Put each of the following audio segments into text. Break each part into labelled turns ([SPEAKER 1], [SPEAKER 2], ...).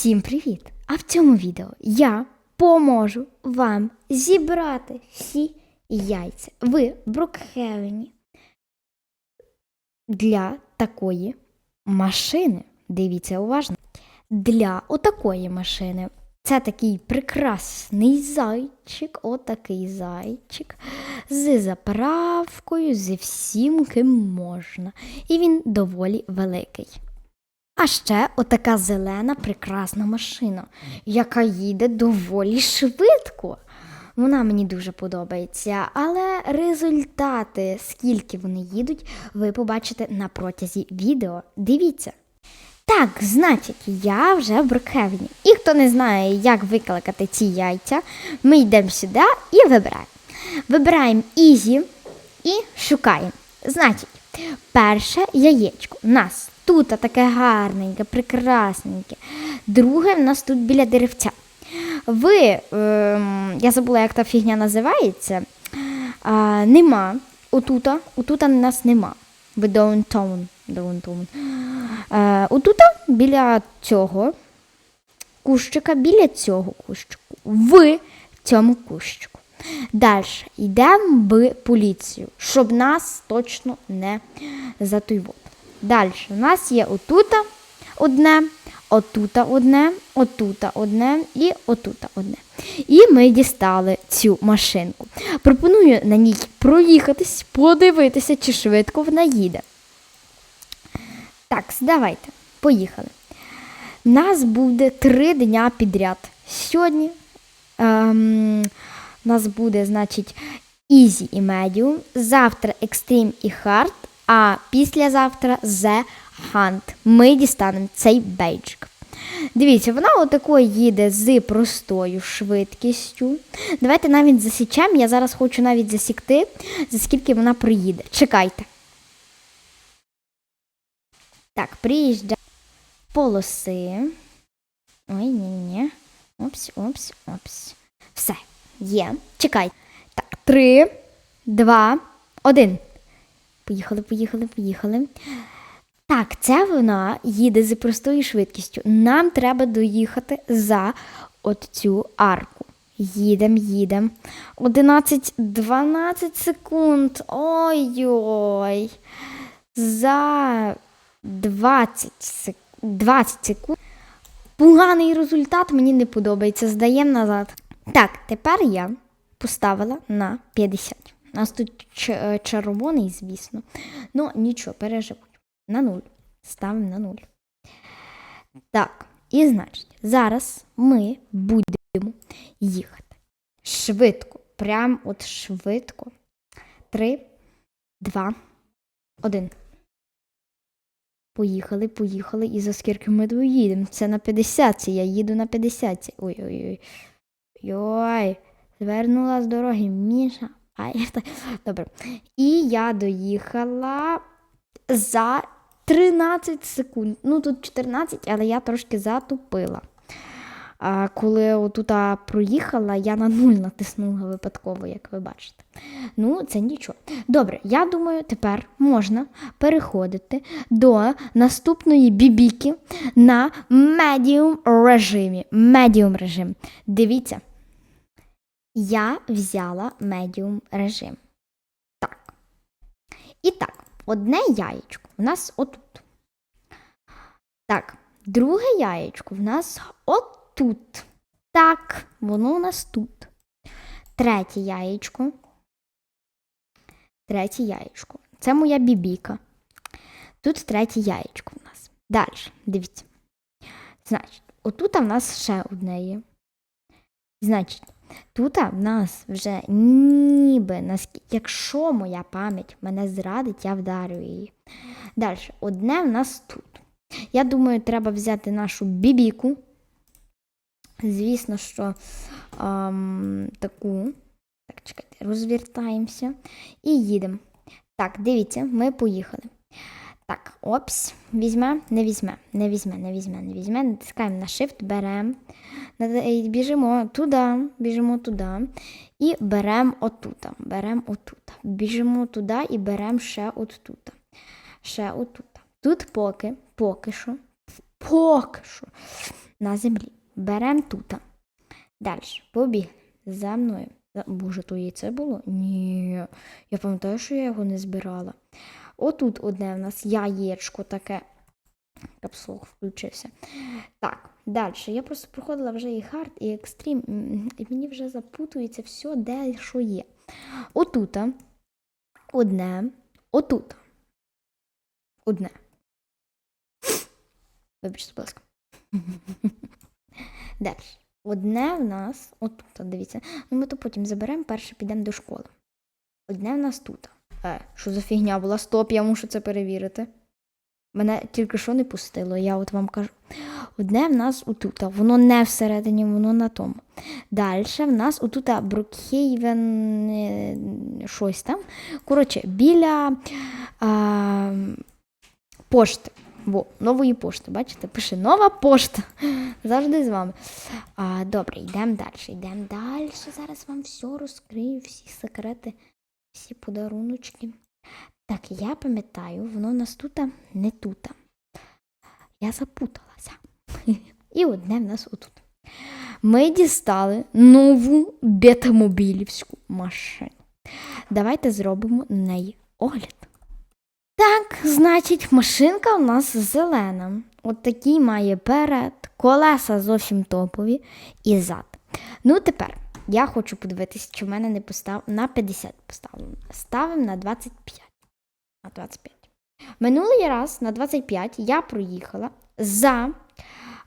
[SPEAKER 1] Всім привіт! А в цьому відео я поможу вам зібрати всі яйця в Брукхевені для такої машини. Дивіться уважно. Для отакої машини. Це такий прекрасний зайчик, отакий зайчик, з заправкою, зі всім, ким можна. І він доволі великий. А ще отака зелена прекрасна машина, яка їде доволі швидко. Вона мені дуже подобається, але результати, скільки вони їдуть, ви побачите на протязі відео. Дивіться. Так, значить, я вже в Брукхевені. І хто не знає, як викликати ці яйця, ми йдемо сюди і вибираємо. Вибираємо Ізі і шукаємо. Значить, перше яєчко у нас тут таке гарненьке, прекрасненьке. Друге в нас тут біля деревця. Ви, ем, я забула, як та фігня називається. А, нема. Отута, отута нас нема. В Даунтаун. Даунтаун. Е, отута біля цього кущика, біля цього кущику. В цьому кущику. Далі йдемо в поліцію, щоб нас точно не затуйвали. Далі у нас є отута одне, отута одне, отута одне і отута одне. І ми дістали цю машинку. Пропоную на ній проїхатись, подивитися, чи швидко вона їде. Так, давайте, поїхали. Нас буде три дня підряд. Сьогодні ем, нас буде, значить, Easy і Medium, завтра Extreme і Hard, а післязавтра The Hunt. Ми дістанемо цей бейджик. Дивіться, вона отако їде з простою швидкістю. Давайте навіть засічемо. Я зараз хочу навіть засікти, за скільки вона приїде. Чекайте. Так, приїжджає полоси. Ой, ні-ні. Опс, опс, опс. Все, є. Чекай. Так, три, два, один. Поїхали, поїхали, поїхали. Так, це вона їде з простою швидкістю. Нам треба доїхати за от цю арку. Їдем, їдем. 11-12 секунд. Ой-ой. За 20 секунд. 20 секунд. Поганий результат мені не подобається. Здаємо назад. Так, тепер я поставила на 50. У нас тут ч- червоний, звісно. Ну, нічого, переживу. На 0. Ставимо на 0. Так, і значить, зараз ми будемо їхати. Швидко. Прям от швидко. 3, 2, 1. Поїхали, поїхали. І за скільки ми доїдемо? Це на 50, я їду на 50. Ой-ой-ой. Йой, звернула з дороги Міша. Добре. І я доїхала за 13 секунд. Ну, тут 14, але я трошки затупила. А коли отут проїхала, я на нуль натиснула випадково, як ви бачите. Ну, це нічого. Добре, я думаю, тепер можна переходити до наступної бібіки на медіум режимі. Медіум режим. Дивіться. Я взяла медіум режим. Так. І так, одне яєчко у нас отут. Так, друге яєчко в нас отут. Так, воно у нас тут. Третє яєчко. Третє яєчко. Це моя бібіка. Тут третє яєчко в нас. Далі, дивіться. Значить, отут в нас ще одне є. Значить, тут в нас вже ніби, наскільки, якщо моя пам'ять мене зрадить, я вдарю її. Далі, одне в нас тут. Я думаю, треба взяти нашу бібіку. Звісно, що ем, таку. Так, чекайте, розвертаємося і їдемо. Так, дивіться, ми поїхали. Так, опс, візьме, не візьме, не візьме, не візьме, не візьме. Натискаємо на Shift, беремо, біжимо туди, біжимо туди і беремо отута. Беремо отута. Біжимо туди і беремо ще отут. Ще отут. Тут поки, поки що, поки що на землі. Беремо тут. Далі, побіг за мною. Боже, то яйце було? Ні. Я пам'ятаю, що я його не збирала. Отут одне в нас яєчко таке. Капслог включився. Так, далі. Я просто проходила вже і хард, і екстрім, і мені вже запутується все, де що є. Отут одне, отут. Одне. Вибачте, будь ласка. Далі. Одне в нас, отут, дивіться. Ну, ми то потім заберемо, перше підемо до школи. Одне в нас тут. Е, що за фігня була? Стоп, я мушу це перевірити. Мене тільки що не пустило, я от вам кажу. Одне в нас отут, воно не всередині, воно на тому. Далі в нас отут Брукхейвен е, щось там. Коротше, біля а, пошти. Во, нової пошти, бачите? Пише нова пошта. Завжди з вами. А, добре, йдемо далі. Йдемо далі. Зараз вам все розкрию, всі секрети, всі подаруночки. Так, я пам'ятаю, воно нас тут, не тут. Я запуталася. І одне в нас отут. Ми дістали нову бетамобілівську машину. Давайте зробимо на неї огляд. Так, значить, машинка у нас зелена. От такий має перед, колеса зовсім топові і зад. Ну, тепер я хочу подивитися, чи в мене не постав на 50 поставлено. Ставимо на 25. На 25. Минулий раз на 25 я проїхала за,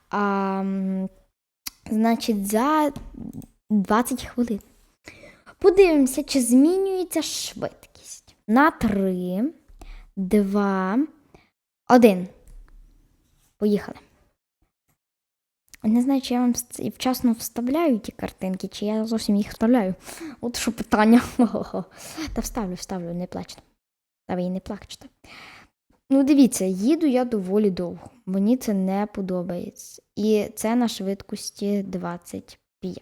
[SPEAKER 1] а, значить, за 20 хвилин. Подивимося, чи змінюється швидкість. На 3, 2, 1. Поїхали. Не знаю, чи я вам вчасно вставляю ті картинки, чи я зовсім їх вставляю. От що питання. Та вставлю, вставлю, не плачте. Та ви і не плачте. Ну, дивіться, їду я доволі довго. Мені це не подобається. І це на швидкості 25.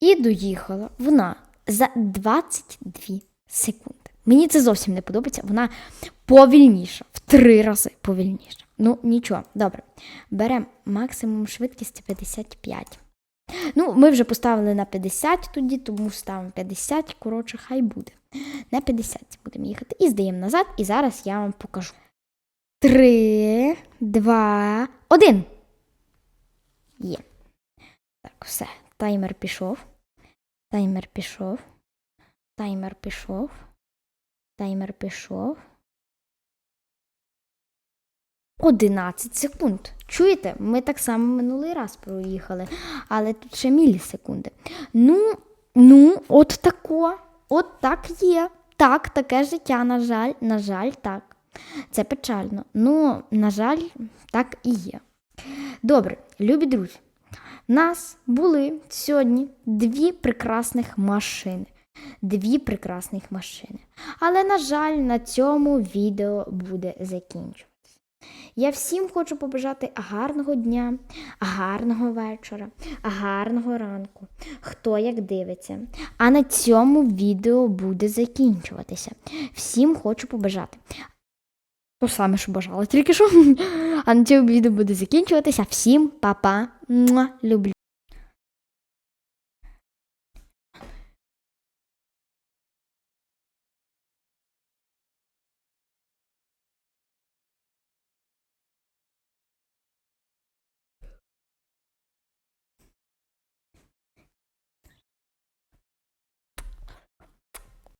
[SPEAKER 1] І доїхала вона за 22 секунди. Мені це зовсім не подобається. Вона повільніша, три рази повільніша. Ну, нічого, добре. Беремо максимум швидкість 55. Ну, ми вже поставили на 50 тоді, тому ставимо 50, коротше, хай буде. На 50 будемо їхати. І здаємо назад, і зараз я вам покажу. Три, два, один. Є. Так, все. Таймер пішов. Таймер пішов. Таймер пішов. Таймер пішов. 11 секунд. Чуєте? Ми так само минулий раз проїхали, але тут ще мілісекунди. Ну, ну, от тако. От так є. Так, таке життя, на жаль, на жаль, так. Це печально. Ну, на жаль, так і є. Добре, любі друзі. Нас були сьогодні дві прекрасних машини. Дві прекрасних машини. Але, на жаль, на цьому відео буде закінчуватися. Я всім хочу побажати гарного дня, гарного вечора, гарного ранку, хто як дивиться. А на цьому відео буде закінчуватися. Всім хочу побажати. Ну, саме, що бажала, тільки що. А на цьому відео буде закінчуватися. Всім па-па. Люблю.